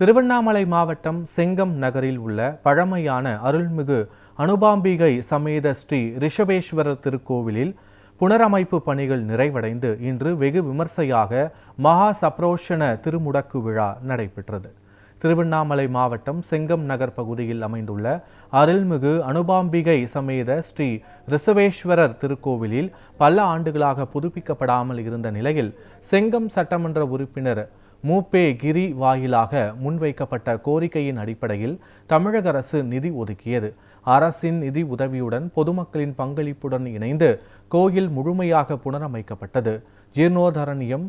திருவண்ணாமலை மாவட்டம் செங்கம் நகரில் உள்ள பழமையான அருள்மிகு அனுபாம்பிகை சமேத ஸ்ரீ ரிஷபேஸ்வரர் திருக்கோவிலில் புனரமைப்பு பணிகள் நிறைவடைந்து இன்று வெகு விமர்சையாக மகா சப்ரோஷன திருமுடக்கு விழா நடைபெற்றது. திருவண்ணாமலை மாவட்டம் செங்கம் நகர் பகுதியில் அமைந்துள்ள அருள்மிகு அனுபாம்பிகை சமேத ஸ்ரீ ரிசவேஸ்வரர் திருக்கோவிலில் பல ஆண்டுகளாக புதுப்பிக்கப்படாமல் இருந்த நிலையில் செங்கம் சட்டமன்ற உறுப்பினர் மூப்பே கிரி வாயிலாக முன்வைக்கப்பட்ட கோரிக்கையின் அடிப்படையில் தமிழக அரசு நிதி ஒதுக்கியது. அரசின் நிதி உதவியுடன் பொதுமக்களின் பங்களிப்புடன் இணைந்து கோயில் முழுமையாக புனரமைக்கப்பட்டது. ஜீர்ணோதரணியம்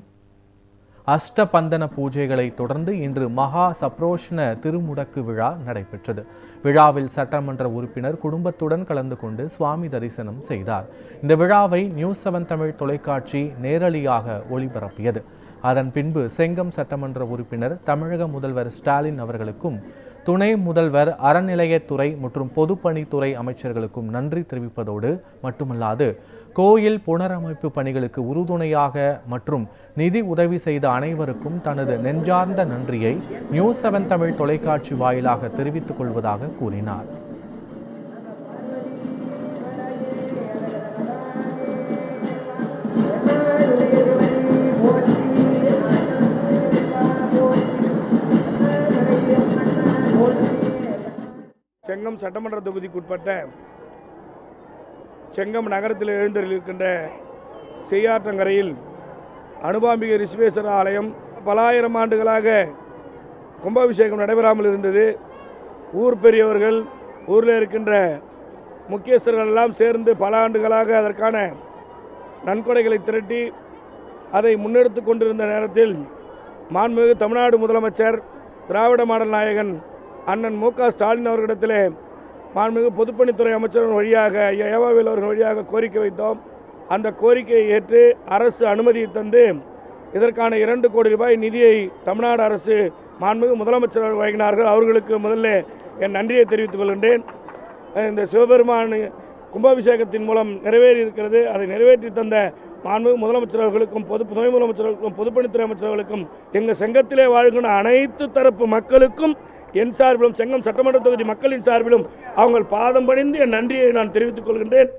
அஷ்டபந்தன பூஜைகளை தொடர்ந்து இன்று மகா சப்ரோஷ்ண திருமுடக்கு விழா நடைபெற்றது. விழாவில் சட்டமன்ற உறுப்பினர் குடும்பத்துடன் கலந்து கொண்டு சுவாமி தரிசனம் செய்தார். இந்த விழாவை நியூஸ் செவன் தமிழ் தொலைக்காட்சி நேரலியாக ஒளிபரப்பியது. அதன் பின்பு செங்கம் சட்டமன்ற உறுப்பினர் தமிழக முதல்வர் ஸ்டாலின் அவர்களுக்கும் துணை முதல்வர் அறநிலையத்துறை மற்றும் பொதுப்பணித்துறை அமைச்சர்களுக்கும் நன்றி தெரிவிப்பதோடு மட்டுமல்லாது கோயில் புனரமைப்பு பணிகளுக்கு உறுதுணையாக மற்றும் நிதி உதவி செய்த அனைவருக்கும் தனது நெஞ்சார்ந்த நன்றியை நியூஸ் செவன் தமிழ் தொலைக்காட்சி வாயிலாக தெரிவித்துக் கொள்வதாக கூறினார். செங்கம் சட்டமன்ற தொகுதிக்குட்பட்ட செங்கம் நகரத்தில் எழுந்திருக்கின்ற செய்யாற்றங்கரையில் அனுபாம்பிகை ரிஷ்வேஸ்வர ஆலயம் பல ஆயிரம் ஆண்டுகளாக கும்பாபிஷேகம் நடைபெறாமல் இருந்தது. ஊர் பெரியவர்கள் ஊரில் இருக்கின்ற முக்கியஸ்தர்கள் எல்லாம் சேர்ந்து பல ஆண்டுகளாக அதற்கான நன்கொடைகளை திரட்டி அதை முன்னெடுத்து கொண்டிருந்த நேரத்தில் மாண்புமிகு தமிழ்நாடு முதலமைச்சர் திராவிட மாடல் நாயகன் அண்ணன் மு க ஸ்டாலின் அவர்களிடத்தில் மாண்புமிகு பொதுப்பணித்துறை அமைச்சர் வழியாக ஏவாவில் அவர்கள் வழியாக கோரிக்கை வைத்தோம். அந்த கோரிக்கையை ஏற்று அரசு அனுமதியை தந்து இதற்கான இரண்டு கோடி ரூபாய் நிதியை தமிழ்நாடு அரசு மாண்புமிகு முதலமைச்சர் அவர்கள் வழங்கினார்கள். அவர்களுக்கு முதல்ல என் நன்றியை தெரிவித்துக் கொள்கின்றேன். இந்த சிவபெருமான் கும்பாபிஷேகத்தின் மூலம் நிறைவேறி இருக்கிறது அதை நிறைவேற்றி தந்த மாண்புமிகு முதலமைச்சர் அவர்களுக்கும் பொது துணை முதலமைச்சர் அவர்களுக்கும் பொதுப்பணித்துறை அமைச்சர்களுக்கும் எங்கள் செங்கத்திலே வாழ்கின்ற அனைத்து தரப்பு மக்களுக்கும் என் சார்பிலும் செங்கம் சட்டமன்ற தொகுதி மக்களின் சார்பிலும் அவங்க பாதம் பணிந்து என் நன்றியை நான் தெரிவித்துக் கொள்கின்றேன்.